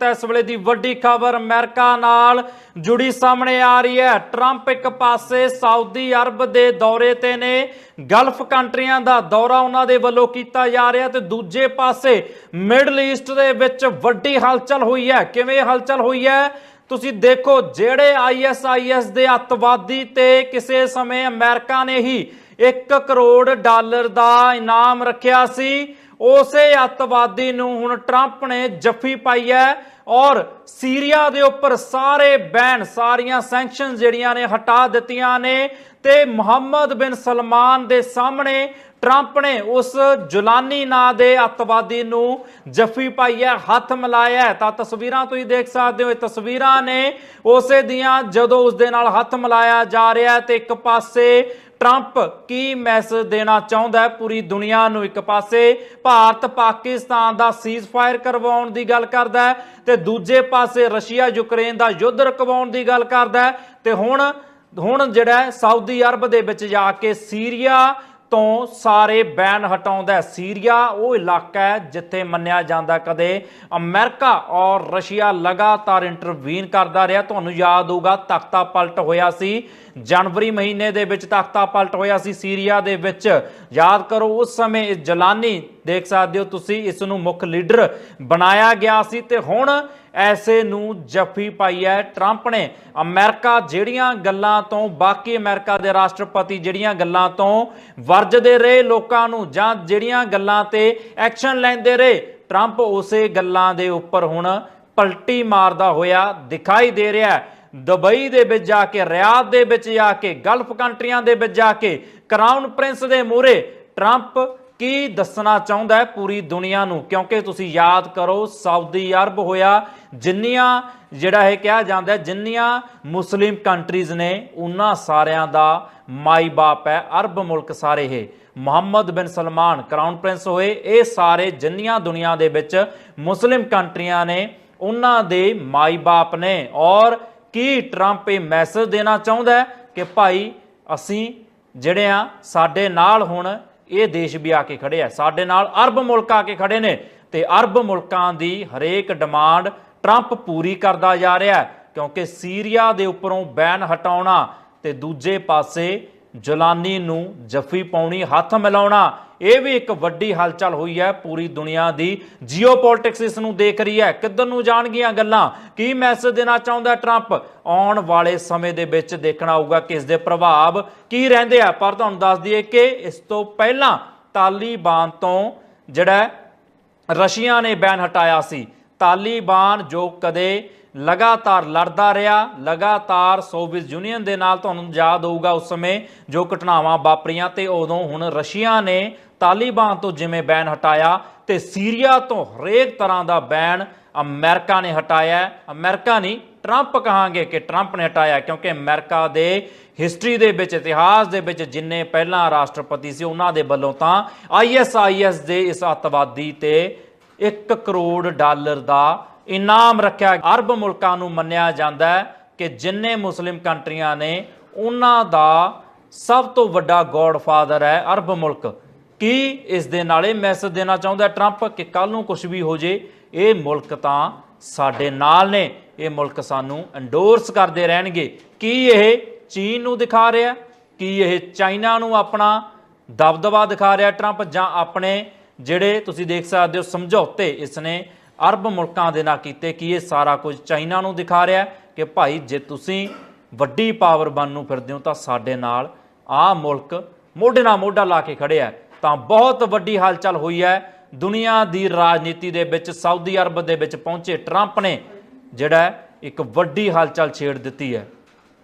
ਤਾਂ ਇਸ ਵੇਲੇ ਦੀ ਵੱਡੀ ਖਬਰ ਅਮਰੀਕਾ ਨਾਲ ਜੁੜੀ ਸਾਹਮਣੇ ਆ ਰਹੀ ਹੈ। ਟਰੰਪ ਇੱਕ ਪਾਸੇ ਸਾਊਦੀ ਅਰਬ ਦੇ ਦੌਰੇ ਤੇ ਨੇ, ਗਲਫ ਕੰਟਰੀਆਂ ਦਾ ਦੌਰਾ ਉਹਨਾਂ ਦੇ ਵੱਲੋਂ ਕੀਤਾ ਜਾ ਰਿਹਾ ਤੇ ਦੂਜੇ ਪਾਸੇ ਮਿਡਲ ਈਸਟ ਦੇ ਵਿੱਚ ਵੱਡੀ ਹਲਚਲ ਹੋਈ ਹੈ। ਕਿਵੇਂ ਹਲਚਲ ਹੋਈ ਹੈ? ਤੁਸੀਂ ਦੇਖੋ, ਜਿਹੜੇ ਆਈਐਸਆਈਐਸ ਦੇ ਅੱਤਵਾਦੀ ਤੇ ਕਿਸੇ ਸਮੇਂ ਅਮਰੀਕਾ ਨੇ ਹੀ 1 ਕਰੋੜ ਡਾਲਰ ਦਾ ਇਨਾਮ ਰੱਖਿਆ ਸੀ ਉਸੇ ਅੱਤਵਾਦੀ ਨੂੰ ਹੁਣ ਟਰੰਪ ਨੇ ਜੱਫੀ ਪਾਈ ਹੈ ਔਰ ਸੀਰੀਆ ਦੇ ਉੱਪਰ ਸਾਰੇ ਬੈਨ, ਸਾਰੀਆਂ ਸੈਂਕਸ਼ਨ ਜਿਹੜੀਆਂ ਨੇ ਹਟਾ ਦਿੱਤੀਆਂ ਨੇ ਤੇ ਮੁਹੰਮਦ ਬਿਨ ਸਲਮਾਨ ਦੇ ਸਾਹਮਣੇ ਟਰੰਪ ਨੇ ਉਸ ਜੁਲਾਨੀ ਨਾਂ ਦੇ ਅੱਤਵਾਦੀ ਨੂੰ ਜੱਫੀ ਪਾਈ ਹੈ, ਹੱਥ ਮਿਲਾਇਆ ਤਾਂ ਤਸਵੀਰਾਂ ਤੁਸੀਂ ਦੇਖ ਸਕਦੇ ਹੋ, ਇਹ ਤਸਵੀਰਾਂ ਨੇ ਉਸੇ ਦੀਆਂ ਜਦੋਂ ਉਸ ਦੇ ਨਾਲ ਹੱਥ ਮਿਲਾਇਆ ਜਾ ਰਿਹਾ ਤੇ ਇੱਕ ਪਾਸੇ ਟਰੰਪ ਕੀ ਮੈਸੇਜ ਦੇਣਾ ਚਾਹੁੰਦਾ ਹੈ? ਪੂਰੀ ਦੁਨੀਆ ਨੂੰ ਇੱਕ ਪਾਸੇ, ਭਾਰਤ ਪਾਕਿਸਤਾਨ ਦਾ ਸੀਜ਼ਫਾਇਰ ਕਰਵਾਉਣ ਦੀ ਗੱਲ ਕਰਦਾ ਹੈ ਤੇ ਦੂਜੇ ਪਾਸੇ ਰਸ਼ੀਆ ਯੂਕਰੇਨ ਦਾ ਯੁੱਧ ਰੁਕਵਾਉਣ ਦੀ ਗੱਲ ਕਰਦਾ ਹੈ ਤੇ ਹੁਣ ਹੁਣ ਜਿਹੜਾ ਸਾਊਦੀ ਅਰਬ ਦੇ ਵਿੱਚ ਜਾ ਕੇ ਸੀਰੀਆ ਤੋਂ ਸਾਰੇ ਬੈਨ ਹਟਾਉਂਦਾ ਸੀਰੀਆ, ਉਹ ਇਲਾਕਾ ਹੈ ਜਿੱਥੇ ਮੰਨਿਆ ਜਾਂਦਾ ਕਦੇ ਅਮਰੀਕਾ ਔਰ ਰਸ਼ੀਆ ਲਗਾਤਾਰ ਇੰਟਰਵੀਨ ਕਰਦਾ ਰਿਹਾ। ਤੁਹਾਨੂੰ ਯਾਦ ਹੋਊਗਾ, ਤਖਤਾ ਪਲਟ ਹੋਇਆ ਸੀ। ਜਨਵਰੀ ਮਹੀਨੇ ਦੇ ਵਿੱਚ ਤਖਤਾ ਪਲਟ ਹੋਇਆ ਸੀ ਸੀਰੀਆ ਦੇ ਵਿੱਚ। ਯਾਦ ਕਰੋ, ਉਸ ਸਮੇਂ ਇਸ ਜਲਾਨੀ, ਦੇਖ ਸਕਦੇ ਹੋ ਤੁਸੀਂ, ਇਸ ਨੂੰ ਮੁੱਖ ਲੀਡਰ ਬਣਾਇਆ ਗਿਆ ਸੀ ਤੇ ਹੁਣ ਐਸੇ ਨੂੰ ਜੱਫੀ ਪਾਈ ਹੈ। ਟਰੰਪ ਨੇ ਅਮਰੀਕਾ ਜਿਹੜੀਆਂ ਗੱਲਾਂ ਤੋਂ, ਬਾਕੀ ਅਮਰੀਕਾ ਦੇ ਰਾਸ਼ਟਰਪਤੀ ਜਿਹੜੀਆਂ ਗੱਲਾਂ ਤੋਂ ਵਰਜਦੇ ਰਹੇ ਲੋਕਾਂ ਨੂੰ ਜਾਂ ਜਿਹੜੀਆਂ ਗੱਲਾਂ ਤੇ ਐਕਸ਼ਨ ਲੈਂਦੇ ਰਹੇ, ਟਰੰਪ ਉਸੇ ਗੱਲਾਂ ਦੇ ਉੱਪਰ ਹੁਣ ਪਲਟੀ ਮਾਰਦਾ ਹੋਇਆ ਦਿਖਾਈ ਦੇ ਰਿਹਾ ਹੈ। ਦੁਬਈ ਦੇ ਵਿੱਚ ਜਾ ਕੇ, ਰਿਆਦ ਦੇ ਵਿੱਚ ਜਾ ਕੇ, ਗਲਫ ਕੰਟਰੀਆਂ ਦੇ ਵਿੱਚ ਜਾ ਕੇ, ਕਰਾਊਨ ਪ੍ਰਿੰਸ ਦੇ ਮੂਹਰੇ ਟਰੰਪ ਕੀ ਦੱਸਣਾ ਚਾਹੁੰਦਾ ਹੈ ਪੂਰੀ ਦੁਨੀਆ ਨੂੰ? ਕਿਉਂਕਿ ਤੁਸੀਂ ਯਾਦ ਕਰੋ, ਸਾਊਦੀ ਅਰਬ ਹੋਇਆ, ਜਿੰਨੀਆਂ, ਜਿਹੜਾ ਇਹ ਕਿਹਾ ਜਾਂਦਾ ਜਿੰਨੀਆਂ ਮੁਸਲਿਮ ਕੰਟਰੀਜ਼ ਨੇ, ਉਹਨਾਂ ਸਾਰਿਆਂ ਦਾ ਮਾਈ ਬਾਪ ਹੈ, ਅਰਬ ਮੁਲਕ ਸਾਰੇ ਇਹ। ਮੁਹੰਮਦ ਬਿਨ ਸਲਮਾਨ, ਕਰਾਊਨ ਪ੍ਰਿੰਸ ਹੋਏ, ਇਹ ਸਾਰੇ ਜਿੰਨੀਆਂ ਦੁਨੀਆ ਦੇ ਵਿੱਚ ਮੁਸਲਿਮ ਕੰਟਰੀਆਂ ਨੇ, ਉਹਨਾਂ ਦੇ ਮਾਈ ਬਾਪ ਨੇ। ਔਰ ਕੀ ਟਰੰਪ ਇਹ ਮੈਸੇਜ ਦੇਣਾ ਚਾਹੁੰਦਾ ਕਿ ਭਾਈ, ਅਸੀਂ ਜਿਹੜੇ ਆ, ਸਾਡੇ ਨਾਲ ਹੁਣ ਇਹ ਦੇਸ਼ ਵੀ ਆ ਕੇ ਖੜੇ ਆ। ਸਾਡੇ ਨਾਲ ਅਰਬ ਮੁਲਕ ਆ ਕੇ ਖੜੇ ਨੇ ਤੇ ਅਰਬ ਮੁਲਕਾਂ ਦੀ ਹਰੇਕ ਡਿਮਾਂਡ ਟਰੰਪ ਪੂਰੀ ਕਰਦਾ ਜਾ ਰਿਹਾ ਕਿਉਂਕਿ ਸੀਰੀਆ ਦੇ ਉੱਪਰੋਂ ਬੈਨ ਹਟਾਉਣਾ ਤੇ ਦੂਜੇ ਪਾਸੇ ਜੁਲਾਨੀ ਨੂੰ ਜੱਫੀ ਪਾਉਣੀ, ਹੱਥ ਮਿਲਾਉਣਾ ਇਹ ਵੀ ਇੱਕ ਵੱਡੀ ਹਲਚਲ ਹੋਈ ਹੈ ਪੂਰੀ ਦੁਨੀਆ ਦੀ। ਜੀਓਪੋਲਿਟਿਕਸ ਇਸ ਨੂੰ ਦੇਖ ਰਹੀ ਹੈ। ਕਿੱਧਰ ਨੂੰ ਜਾਣਗੀਆਂ ਗੱਲਾਂ? ਕੀ ਮੈਸੇਜ ਦੇਣਾ ਚਾਹੁੰਦਾ ਟਰੰਪ? ਆਉਣ ਵਾਲੇ ਸਮੇਂ ਦੇ ਵਿੱਚ ਦੇਖਣਾ ਹੋਊਗਾ ਕਿ ਇਸ ਦੇ ਪ੍ਰਭਾਵ, ਕੀ ਰਹਿੰਦੇ ਆ। ਪਰ ਤੁਹਾਨੂੰ ਦੱਸ ਦਈਏ ਕਿ ਇਸ ਤੋਂ ਪਹਿਲਾਂ ਤਾਲੀਬਾਨ ਤੋਂ ਜਿਹੜਾ ਰਸ਼ੀਆ ਨੇ ਬੈਨ ਹਟਾਇਆ ਸੀ। ਤਾਲੀਬਾਨ ਜੋ ਕਦੇ ਲਗਾਤਾਰ ਲੜਦਾ ਰਿਹਾ, ਲਗਾਤਾਰ ਸੋਵੀਅਤ ਯੂਨੀਅਨ ਦੇ ਨਾਲ ਤੁਹਾਨੂੰ ਯਾਦ ਹੋਊਗਾ ਉਸ ਸਮੇਂ ਜੋ ਘਟਨਾਵਾਂ ਵਾਪਰੀਆਂ ਤੇ ਉਦੋਂ ਹੁਣ ਰਸ਼ੀਆ ਨੇ ਤਾਲਿਬਾਨ ਤੋਂ ਜਿਵੇਂ ਬੈਨ ਹਟਾਇਆ ਤੇ ਸੀਰੀਆ ਤੋਂ ਹਰੇਕ ਤਰ੍ਹਾਂ ਦਾ ਬੈਨ ਅਮਰੀਕਾ ਨੇ ਹਟਾਇਆ ਹੈ। ਅਮਰੀਕਾ ਨਹੀਂ, ਟਰੰਪ ਕਹਾਂਗੇ ਕਿ ਟਰੰਪ ਨੇ ਹਟਾਇਆ, ਕਿਉਂਕਿ ਅਮਰੀਕਾ ਦੇ ਹਿਸਟਰੀ ਦੇ ਵਿੱਚ, ਇਤਿਹਾਸ ਦੇ ਵਿੱਚ ਜਿੰਨੇ ਪਹਿਲਾਂ ਰਾਸ਼ਟਰਪਤੀ ਸੀ ਉਹਨਾਂ ਦੇ ਵੱਲੋਂ ਤਾਂ ਆਈਐਸਆਈਐਸ ਦੇ ਇਸ ਅੱਤਵਾਦੀ ਤੇ 1 ਕਰੋੜ ਡਾਲਰ ਦਾ ਇਨਾਮ ਰੱਖਿਆ ਅਰਬ ਮੁਲਕਾਂ ਨੂੰ ਮੰਨਿਆ ਜਾਂਦਾ ਹੈ ਕਿ ਜਿੰਨੇ ਮੁਸਲਿਮ ਕੰਟਰੀਆਂ ਨੇ, ਉਹਨਾਂ ਦਾ ਸਭ ਤੋਂ ਵੱਡਾ ਗੋਡਫਾਦਰ ਹੈ ਅਰਬ ਮੁਲਕ। ਕੀ ਇਸ ਦੇ ਨਾਲ ਇਹ ਮੈਸੇਜ ਦੇਣਾ ਚਾਹੁੰਦਾ ਟਰੰਪ ਕਿ ਕੱਲ ਨੂੰ ਕੁਝ ਵੀ ਹੋ ਜੇ, ਇਹ ਮੁਲਕ ਤਾਂ ਸਾਡੇ ਨਾਲ ਨੇ। ਇਹ ਮੁਲਕ ਸਾਨੂੰ ਐਂਡੋਰਸ ਕਰਦੇ ਰਹਿਣਗੇ। ਕੀ ਇਹ ਚੀਨ ਨੂੰ ਦਿਖਾ ਰਿਹਾ? ਕੀ ਇਹ ਚਾਈਨਾ ਨੂੰ ਆਪਣਾ ਦਬਦਬਾ ਦਿਖਾ ਰਿਹਾ ਟਰੰਪ ਜਾਂ ਆਪਣੇ ਜਿਹੜੇ ਤੁਸੀਂ ਦੇਖ ਸਕਦੇ ਹੋ ਸਮਝੌਤੇ ਇਸਨੇ ਅਰਬ ਮੁਲਕਾਂ ਦੇ ਨਾਲ ਕੀਤੇ ਕਿ ਇਹ ਸਾਰਾ ਕੁਝ ਚਾਈਨਾ ਨੂੰ ਦਿਖਾ ਰਿਹਾ ਕਿ ਭਾਈ ਜੇ ਤੁਸੀਂ ਵੱਡੀ ਪਾਵਰ ਬਣ ਨੂੰ ਫਿਰਦੇ ਹੋ ਤਾਂ ਸਾਡੇ ਨਾਲ ਆਹ ਮੁਲਕ ਮੋਢੇ ਨਾਲ ਮੋਢਾ ਲਾ ਕੇ ਖੜਿਆ ਤਾਂ ਬਹੁਤ ਵੱਡੀ ਹਲਚਲ ਹੋਈ ਹੈ। ਦੁਨੀਆ ਦੀ ਰਾਜਨੀਤੀ ਦੇ ਵਿੱਚ, ਸਾਊਦੀ ਅਰਬ ਦੇ ਵਿੱਚ ਪਹੁੰਚੇ ਟਰੰਪ ਨੇ ਜਿਹੜਾ ਇੱਕ ਵੱਡੀ ਹਲਚਲ ਛੇੜ ਦਿੱਤੀ ਹੈ।